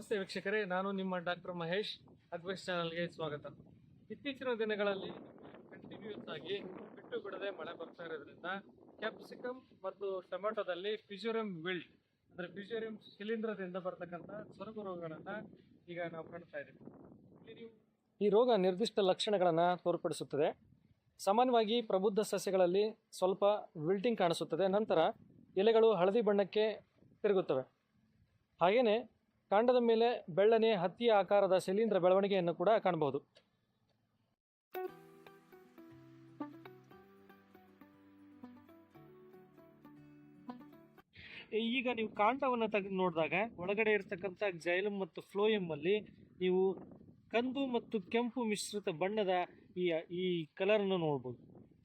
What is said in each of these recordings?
ನಮಸ್ತೆ ವೀಕ್ಷಕರೇ, ನಾನು ನಿಮ್ಮ ಡಾಕ್ಟರ್ ಮಹೇಶ್ ಅಡ್ವೈಸ್ ಚಾನಲ್ಗೆ ಸ್ವಾಗತ. ಇತ್ತೀಚಿನ ದಿನಗಳಲ್ಲಿ ಕಂಟಿನ್ಯೂಸ್ ಆಗಿ ಬಿಟ್ಟು ಬಿಡದೆ ಮಳೆ ಬರ್ತಾ ಇರೋದ್ರಿಂದ ಕ್ಯಾಪ್ಸಿಕಮ್ ಮತ್ತು ಟೊಮೆಟೊದಲ್ಲಿ ಫಿಜೋರಿಯಂ ವಿಲ್ಟ್ ಅಂದರೆ ಫಿಜೋರಿಯಂ ಶಿಲೀಂಧ್ರದಿಂದ ಬರ್ತಕ್ಕಂಥ ಸೊರಗು ರೋಗಗಳನ್ನು ಈಗ ನಾವು ಕಾಣ್ತಾ ಇದ್ದೀವಿ. ಈ ರೋಗ ನಿರ್ದಿಷ್ಟ ಲಕ್ಷಣಗಳನ್ನು ತೋರ್ಪಡಿಸುತ್ತದೆ. ಸಾಮಾನ್ಯವಾಗಿ ಪ್ರಬುದ್ಧ ಸಸ್ಯಗಳಲ್ಲಿ ಸ್ವಲ್ಪ ವಿಲ್ಟಿಂಗ್ ಕಾಣಿಸುತ್ತದೆ. ನಂತರ ಎಲೆಗಳು ಹಳದಿ ಬಣ್ಣಕ್ಕೆ ತಿರುಗುತ್ತವೆ. ಹಾಗೆಯೇ ಕಾಂಡದ ಮೇಲೆ ಬೆಳ್ಳನೆ, ಹತ್ತಿಯ ಆಕಾರದ ಶಿಲೀಂಧ್ರ ಬೆಳವಣಿಗೆಯನ್ನು ಕೂಡ ಕಾಣಬಹುದು. ಈಗ ನೀವು ಕಾಂಡವನ್ನು ತೆಗೆದು ನೋಡಿದಾಗ ಒಳಗಡೆ ಇರತಕ್ಕಂಥ ಜೈಲಮ್ ಮತ್ತು ಫ್ಲೋಯಮ್ ಅಲ್ಲಿ ನೀವು ಕಂದು ಮತ್ತು ಕೆಂಪು ಮಿಶ್ರಿತ ಬಣ್ಣದ ಈ ಈ ಕಲರನ್ನು ನೋಡ್ಬೋದು.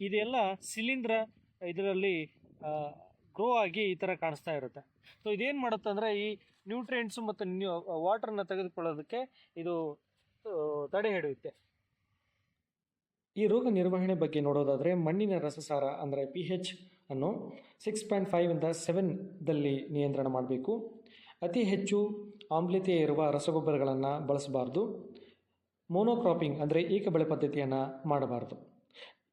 ಇದೆಲ್ಲ ಶಿಲೀಂಧ್ರ, ಇದರಲ್ಲಿ ಗ್ರೋ ಆಗಿ ಈ ಥರ ಕಾಣಿಸ್ತಾ ಇರುತ್ತೆ. ಸೊ ಇದೇನು ಮಾಡುತ್ತೆ ಅಂದರೆ ಈ ನ್ಯೂಟ್ರಿಯೆಂಟ್ಸು ಮತ್ತು ನ್ಯೂ ವಾಟ್ರನ್ನ ತೆಗೆದುಕೊಳ್ಳೋದಕ್ಕೆ ಇದು ತಡೆ ಹಿಡಿಯುತ್ತೆ. ಈ ರೋಗ ನಿರ್ವಹಣೆ ಬಗ್ಗೆ ನೋಡೋದಾದರೆ ಮಣ್ಣಿನ ರಸಸಾರ ಅಂದರೆ ಪಿ ಹೆಚ್ ಅನ್ನು ಸಿಕ್ಸ್ ಪಾಯಿಂಟ್ ಫೈವಿಂದ ಸೆವೆನ್ದಲ್ಲಿ ನಿಯಂತ್ರಣ ಮಾಡಬೇಕು. ಅತಿ ಹೆಚ್ಚು ಆಮ್ಲತೆ ಇರುವ ರಸಗೊಬ್ಬರಗಳನ್ನು ಬಳಸಬಾರ್ದು. ಮೋನೋಕ್ರಾಪಿಂಗ್ ಅಂದರೆ ಏಕ ಬೆಳೆ ಪದ್ಧತಿಯನ್ನು ಮಾಡಬಾರ್ದು.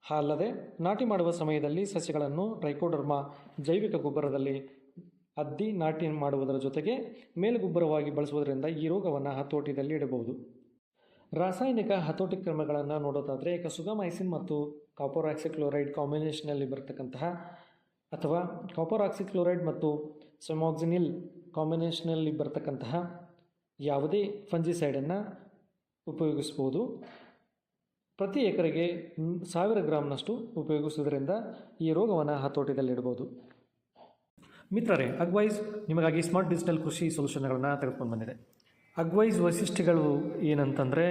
ಅಲ್ಲದೆ ನಾಟಿ ಮಾಡುವ ಸಮಯದಲ್ಲಿ ಸಸ್ಯಗಳನ್ನು ಟ್ರೈಕೋಡರ್ಮಾ ಜೈವಿಕ ಗೊಬ್ಬರದಲ್ಲಿ ಅದ್ದಿ ನಾಟಿ ಮಾಡುವುದರ ಜೊತೆಗೆ ಮೇಲುಗೊಬ್ಬರವಾಗಿ ಬಳಸುವುದರಿಂದ ಈ ರೋಗವನ್ನು ಹತೋಟಿಯಲ್ಲಿ ಇಡಬಹುದು. ರಾಸಾಯನಿಕ ಹತೋಟಿ ಕ್ರಮಗಳನ್ನು ನೋಡೋದಾದರೆ ಕಸುಗಮೈಸಿನ್ ಮತ್ತು ಕಾಪೋರಾಕ್ಸಿಕ್ಲೋರೈಡ್ ಕಾಂಬಿನೇಷನಲ್ಲಿ ಬರತಕ್ಕಂತಹ ಅಥವಾ ಕಾಪೋರಾಕ್ಸಿಕ್ಲೋರೈಡ್ ಮತ್ತು ಸೊಮಾಕ್ಸಿನಿಲ್ ಕಾಂಬಿನೇಷನಲ್ಲಿ ಬರತಕ್ಕಂತಹ ಯಾವುದೇ ಫಂಜಿಸೈಡನ್ನು ಉಪಯೋಗಿಸ್ಬೋದು. ಪ್ರತಿ ಎಕರೆಗೆ ಸಾವಿರ ಗ್ರಾಮ್ನಷ್ಟು ಉಪಯೋಗಿಸುವುದರಿಂದ ಈ ರೋಗವನ್ನು ಹತೋಟಿಯಲ್ಲಿಡ್ಬೋದು. ಮಿತ್ರರೇ, ಅಗ್ವೈಸ್ ನಿಮಗಾಗಿ ಸ್ಮಾರ್ಟ್ ಡಿಜಿಟಲ್ ಕೃಷಿ ಸೊಲ್ಯೂಷನ್ಗಳನ್ನು ತೆಗೆದುಕೊಂಡು ಬಂದಿದೆ. ಅಗ್ವೈಸ್ ವೈಶಿಷ್ಟ್ಯಗಳು ಏನಂತಂದರೆ,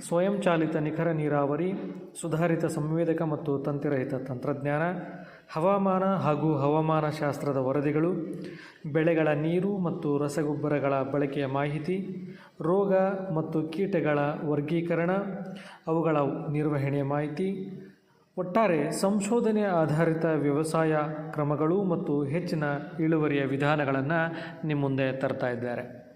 ಸ್ವಯಂಚಾಲಿತ ನಿಖರ ನೀರಾವರಿ, ಸುಧಾರಿತ ಸಂವೇದಕ ಮತ್ತು ತಂತಿರಹಿತ ತಂತ್ರಜ್ಞಾನ, ಹವಾಮಾನ ಹಾಗೂ ಹವಾಮಾನ ಶಾಸ್ತ್ರದ ವರದಿಗಳು, ಬೆಳೆಗಳ ನೀರು ಮತ್ತು ರಸಗೊಬ್ಬರಗಳ ಬಳಕೆಯ ಮಾಹಿತಿ ರೋಗ ಮತ್ತು ಕೀಟಗಳ ವರ್ಗೀಕರಣ, ಅವುಗಳ ನಿರ್ವಹಣೆ ಮಾಹಿತಿ, ಒಟ್ಟಾರೆ ಸಂಶೋಧನೆ ಆಧಾರಿತ ವ್ಯವಸಾಯ ಕ್ರಮಗಳು ಮತ್ತು ಹೆಚ್ಚಿನ ಇಳುವರಿಯ ವಿಧಾನಗಳನ್ನು ನಿಮ್ಮ ಮುಂದೆ ತರ್ತಾ ಇದ್ದಾರೆ.